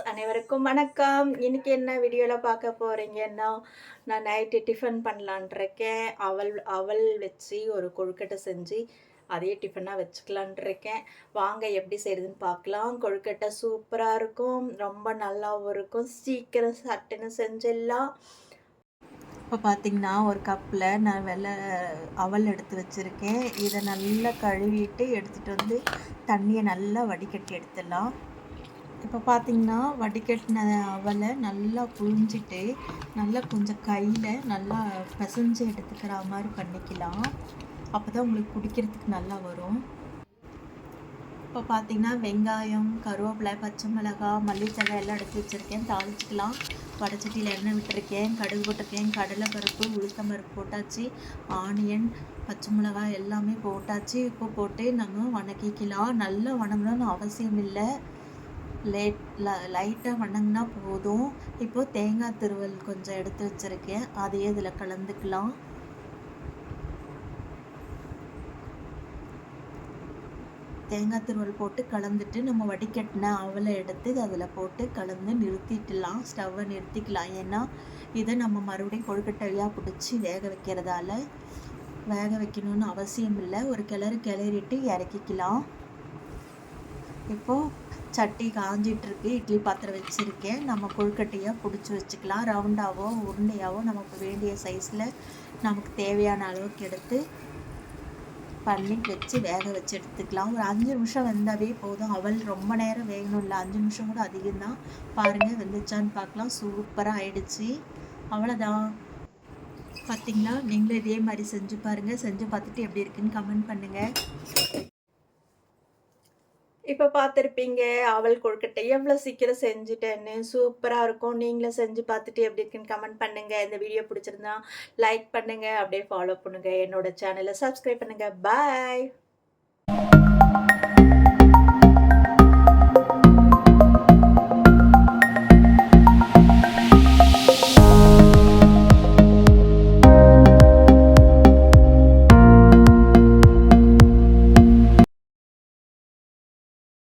அனைவருக்கும் வணக்கம். இன்னைக்கு என்ன வீடியோவில் பார்க்க போகிறீங்கன்னா நான் நைட்டு டிஃபன் பண்ணலான் இருக்கேன். அவல் அவல் வச்சு ஒரு கொழுக்கட்டை செஞ்சு அதே டிஃபனாக வச்சுக்கலான் இருக்கேன். வாங்க எப்படி செய்யுதுன்னு பார்க்கலாம். கொழுக்கட்டை சூப்பராக இருக்கும். ரொம்ப நல்லாவும் இருக்கும். சீக்கிரம் சட்டுன்னு செஞ்சிடலாம். இப்போ பார்த்தீங்கன்னா ஒரு கப்பில் நான் வெள்ளை அவல் எடுத்து வச்சுருக்கேன். இதை நல்லா கழுவிட்டு எடுத்துகிட்டு வந்து தண்ணியை நல்லா வடிகட்டி எடுத்துடலாம். இப்போ பார்த்தீங்கன்னா வடிகட்டின அவலை நல்லா புழிஞ்சிட்டு நல்லா கொஞ்சம் கையில் நல்லா பிசைஞ்சு எடுத்துக்கிற மாதிரி பண்ணிக்கலாம். அப்போ தான் உங்களுக்கு குடிக்கிறதுக்கு நல்லா வரும். இப்போ பார்த்தீங்கன்னா வெங்காயம் கருவேப்பிலை பச்சை மிளகாய் மல்லித்தலை எல்லாம் எடுத்து வச்சுருக்கேன். தாளிச்சிக்கலாம். வடச்சட்டியில் எண்ணெய் விட்டுருக்கேன் கடுகு போட்டிருக்கேன் கடலை பருப்பு உளுத்தம் பருப்பு போட்டாச்சு ஆனியன் பச்சை மிளகாய் எல்லாமே போட்டாச்சு. உப்பு போட்டு நம்ம வணக்கிக்கலாம். நல்லா வணங்கணும்னு அவசியம் இல்லை. லேட் லைட்டாக வணங்கினா போதும். இப்போது தேங்காய் துருவல் கொஞ்சம் எடுத்து வச்சுருக்கேன். அதையே இதில் கலந்துக்கலாம். தேங்காய் துருவல் போட்டு கலந்துட்டு நம்ம வடிகட்டின அவலை எடுத்து அதில் போட்டு கலந்து நிறுத்திட்டலாம். ஸ்டவ்வை நிறுத்திக்கலாம். ஏன்னா இதை நம்ம மறுபடியும் கொழுக்கட்டையாக பிடிச்சி வேக வைக்கிறதால வேக வைக்கணும்னு அவசியம் இல்லை. ஒரு கிளறு கிளறிட்டு இறக்கிக்கலாம். இப்போது சட்டி காஞ்சிட்ருக்கு இட்லி பாத்திரம் வச்சுருக்கேன். நம்ம கொழுக்கட்டையாக பிடிச்சி வச்சுக்கலாம். ரவுண்டாவோ உருண்டையாவோ நமக்கு வேண்டிய சைஸில் நமக்கு தேவையான அளவுக்கு எடுத்து பண்ணி வச்சு வேக வச்சு எடுத்துக்கலாம். ஒரு அஞ்சு நிமிஷம் வெந்தாவே போதும். அவள் ரொம்ப நேரம் வேகணும் இல்லை. அஞ்சு நிமிஷம் கூட அதிகம்தான். பாருங்கள் வெந்துச்சான்னு பார்க்கலாம். சூப்பராக ஆயிடுச்சு. அவ்வளோதான் பார்த்தீங்களா நீங்களும் இதே மாதிரி செஞ்சு பாருங்கள் செஞ்சு பார்த்துட்டு எப்படி இருக்குன்னு கமெண்ட் பண்ணுங்கள் இப்போ பார்த்துருப்பீங்க அவள் கொழுக்கட்டை எவ்வளோ சீக்கிரம் செஞ்சுட்டேன்னு. சூப்பராக இருக்கும். நீங்களும் செஞ்சு பார்த்துட்டு எப்படி இருக்குன்னு கமெண்ட் பண்ணுங்கள் இந்த வீடியோ பிடிச்சிருந்தா லைக் பண்ணுங்கள் அப்படியே ஃபாலோ பண்ணுங்கள் என்னோட சேனலை சப்ஸ்கிரைப் பண்ணுங்கள் பாய்